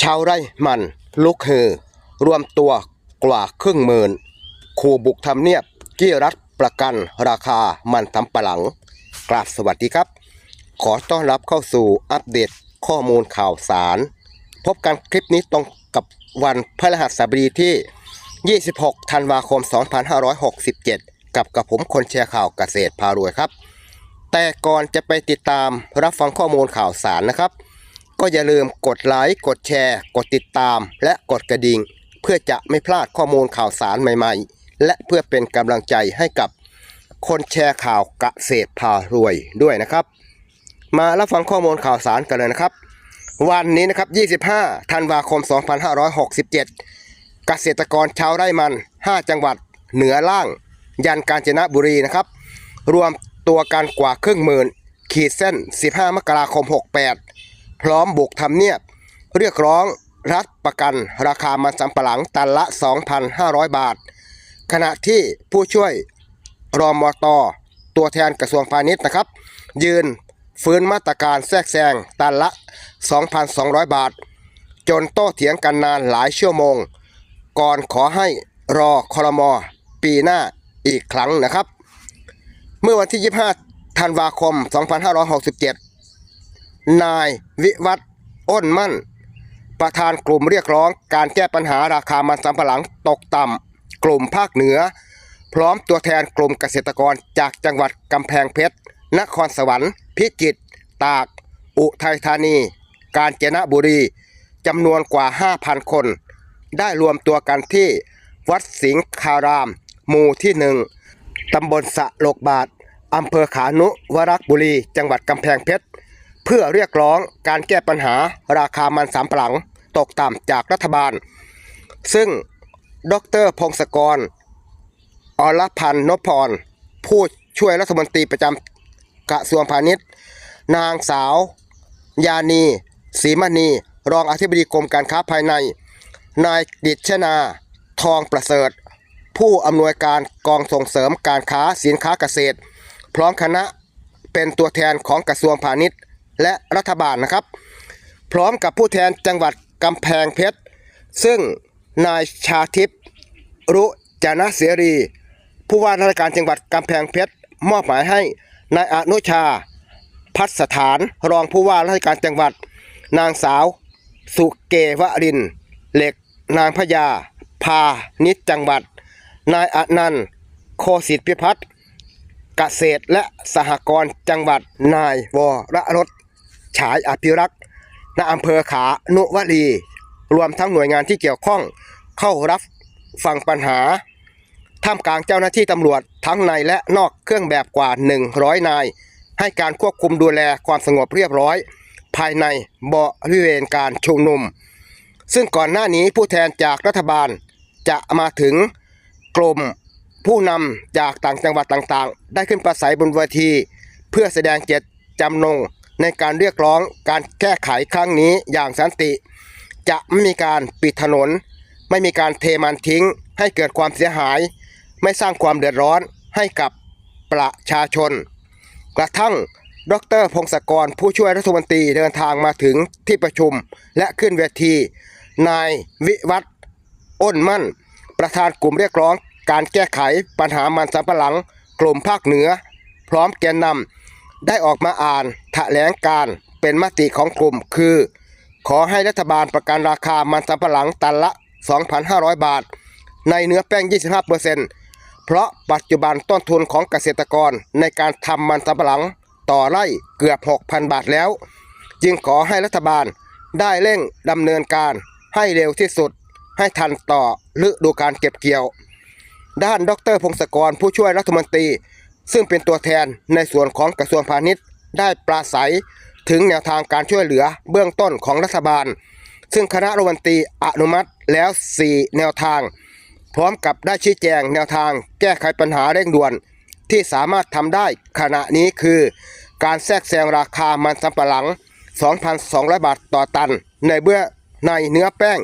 ชาวไร่มันลุกฮือรวมตัวกว่าครึ่งหมื่นขู่บุกทำเนียบกี้รัฐประกันราคามันสำปะหลัง กราบสวัสดีครับ ขอต้อนรับเข้าสู่อัปเดตข้อมูลข่าวสาร พบกันคลิปนี้ตรงกับวันพฤหัสบดีที่ 26 ธันวาคม 2567 กับกับผมคนแชร์ข่าวเกษตรพารวยครับ แต่ก่อนจะไปติดตามรับฟังข้อมูลข่าวสารนะครับ ก็อย่าลืมกดไลค์ กดแชร์ กดติดตาม และกดกระดิ่ง เพื่อจะไม่พลาดข้อมูลข่าวสารใหม่ๆ และเพื่อเป็นกำลังใจให้กับคนแชร์ข่าวเกษตรพารวยด้วยนะครับ มารับฟังข้อมูลข่าวสารกันเลยนะครับ วันนี้นะครับ 25 ธันวาคม 2567 เกษตรกรชาวไร่มัน 5 จังหวัด เหนือล่าง ยันกาญจนบุรีนะครับ รวมตัวกันกว่าครึ่งหมื่น ขีดเส้น 15 มกราคม 68 พร้อมบุกทำเนียบ เรียกร้องรัฐประกัน ราคามันสำปะหลังตันละ 2,500 บาท ขณะที่ผู้ช่วยรอมอตตัวแทนกระทรวงพาณิชย์นะครับ ยืนฟื้นมาตรการแทรกแซงตันละ 2,200 บาท จนโต้เถียงกันนานหลายชั่วโมง ก่อนขอให้รอคอรมอปีหน้าอีกครั้งนะครับ เมื่อวันที่ 25 ธันวาคม 2567 นายวิวัฒน์อ้นมั่น ประธานกลุ่มเรียกร้อง การแก้ปัญหาราคามันสำปะหลังตกต่ำกลุ่มภาคเหนือ พร้อมตัวแทนกลุ่มเกษตรกรจากจังหวัดกำแพงเพชร นครสวรรค์ พิจิตร ตาก อุทัยธานี กาญจนบุรี จำนวนกว่า 5,000 คน ได้รวมตัวกันที่วัดสิงคาราม หมู่ที่หนึ่งตำบลสะโลกบาทอำเภอขานุวรักบุรี จังหวัดกำแพงเพชร เพื่อเรียกร้องการแก้ปัญหาราคามันสำปลังตกต่ำจากรัฐบาล ซึ่งดรพงศกร อรพันธ์นพพร ผู้ช่วยรัฐมนตรีประจำกระทรวงพาณิชย์ นางสาว ยานีศรีมณี รองอธิบดีกรมการค้าภายใน นายดิชนา ทองประเสริฐ ผู้อำนวยการกองส่งเสริมการค้าสินค้าเกษตร พร้อมคณะเป็นตัวแทนของกระทรวงพาณิชย์ และรัฐบาลนะครับ พร้อมกับผู้แทนจังหวัดกำแพงเพชร ซึ่งนายชาทิพย์รุจนะเสรี ผู้ว่าราชการจังหวัดกำแพงเพชร มอบหมายให้นายอนุชา พัฒสถานรองผู้ว่าราชการจังหวัด นางสาว สุเกวริน เหล็ก นางพญาพานิชจังหวัด นายอนันต์โคสิทธิพิพัฒน์เกษตรและสหกรณ์จังหวัดนายวรรส ฉายอภิรักษ์ณอำเภอขานุวรีรวมทั้งหน่วยงานที่เกี่ยวข้องเข้ารับฟังปัญหา ท่ามกลางเจ้าหน้าที่ตำรวจทั้งในและนอกเครื่องแบบกว่า 100 นาย ให้การควบคุมดูแลความสงบเรียบร้อย ภายในบริเวณการชุมนุม ซึ่งก่อนหน้านี้ผู้แทนจากรัฐบาลจะมาถึงกลุ่มผู้นำจากต่างจังหวัดต่างๆ ได้ขึ้นประสัยบนเวที เพื่อแสดงเจตจำนง ในการเรียกร้องการแก้ไขครั้งนี้อย่างสันติ จะไม่มีการปิดถนน ไม่มีการเทมันทิ้ง ให้เกิดความเสียหาย ไม่สร้างความเดือดร้อนให้กับประชาชน กระทั่งดรพงศกรผู้ช่วยรัฐมนตรีเดินทางมาถึงที่ประชุมและขึ้นเวที นายวิวัฒน์อ้นมั่น ประธานกลุ่มเรียกร้อง การแก้ไขปัญหามันสำปะหลัง กลุ่มภาคเหนือ พร้อมแกนนำ ได้ออกมาอ่านแถลงการเป็นมติของกลุ่ม คือ ขอให้รัฐบาลประกันราคามันสำปะหลังตันละ 2,500 บาท ในเนื้อแป้ง 25%เพราะปัจจุบันต้นทุนของเกษตรกรในการทำมันสำปะหลังต่อไร่เกือบ 6,000 บาทแล้ว จึงขอให้รัฐบาลได้เร่งดำเนินการให้เร็วที่สุด ให้ทันต่อฤดูการเก็บเกี่ยว ด้านดรพงศกรผู้ช่วยรัฐมนตรี ซึ่งเป็นตัวแทนในส่วนของกระทรวงพาณิชย์ ได้ปราศัยถึงแนวทางการช่วยเหลือเบื้องต้นของรัฐบาล ซึ่งคณะรัฐมนตรีอนุมัติแล้ว 4 แนวทาง พร้อมกับได้ชี้แจงแนวทางแก้ไขปัญหาเร่งด่วน ที่สามารถทำได้ขณะนี้คือ การแทรกแซงราคามันสำปะหลัง 2,200 บาทต่อตัน ในเบื้อในเนื้อแป้ง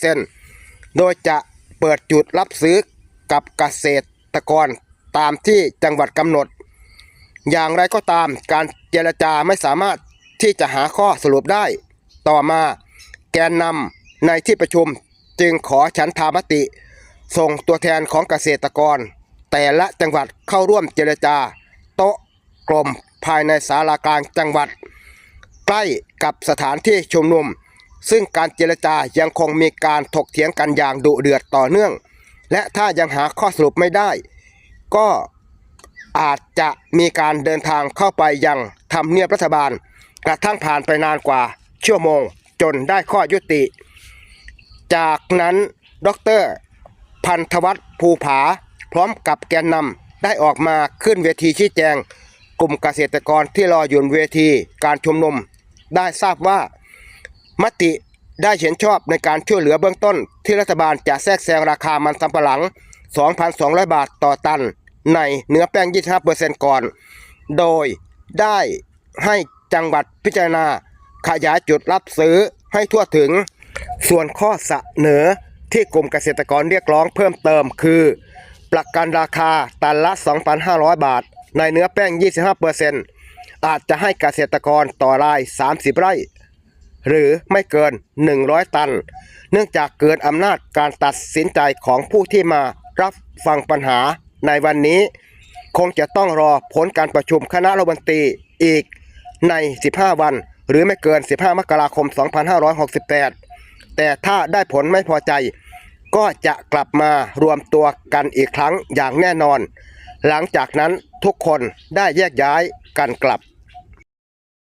25%โดยจะเปิดจุดรับซื้อกับเกษตรกร ตามที่จังหวัดกำหนด อย่างไรก็ตามการเจรจาไม่สามารถที่จะหาข้อสรุปได้ ต่อมาแกนนำในที่ประชุมจึงขอฉันทามติ ส่งตัวแทนของเกษตรกร แต่ละจังหวัดเข้าร่วมเจรจา โต๊ะกลมภายในศาลากลางจังหวัด ใกล้กับสถานที่ชุมนุม ซึ่งการเจรจายังคงมีการถกเถียงกันอย่างดุเดือดต่อเนื่อง และถ้ายังหาข้อสรุปไม่ได้ ก็อาจจะมีการเดินทางเข้าไปยังทำเนียบรัฐบาล กระทั่งผ่านไปนานกว่าชั่วโมงจนได้ข้อยุติ จากนั้นดรพันธวัฒน์ภูผา พร้อมกับแกนนำได้ออกมาขึ้นเวทีชี้แจง กลุ่มเกษตรกรที่รออยู่บนเวทีการชุมนุม ได้ทราบว่ามติได้เห็นชอบในการช่วยเหลือเบื้องต้น ที่รัฐบาลจะแทรกแซงราคามันสำปะหลัง 2,200 บาทต่อตัน ในเนื้อแป้ง 25%ก่อน โดยได้ให้จังหวัดพิจารณา ขยายจุดรับซื้อให้ทั่วถึง ส่วนข้อเสนอที่กลุ่มเกษตรกรเรียกร้องเพิ่มเติมคือ ประกันราคาตันละ 2,500 บาท ในเนื้อแป้ง 25%อาจจะให้เกษตรกรต่อราย 30 ไร่ หรือไม่เกิน 100 ตัน เนื่องจากเกินอำนาจการตัดสินใจของผู้ที่มารับฟังปัญหา ในวันนี้คงจะต้องรอผลการประชุมคณะรัฐมนตรีอีกใน 15 วัน หรือไม่เกิน 15 มกราคม 2568 แต่ถ้าได้ผลไม่พอใจ ก็จะกลับมารวมตัวกันอีกครั้งอย่างแน่นอน หลังจากนั้นทุกคนได้แยกย้ายกันกลับ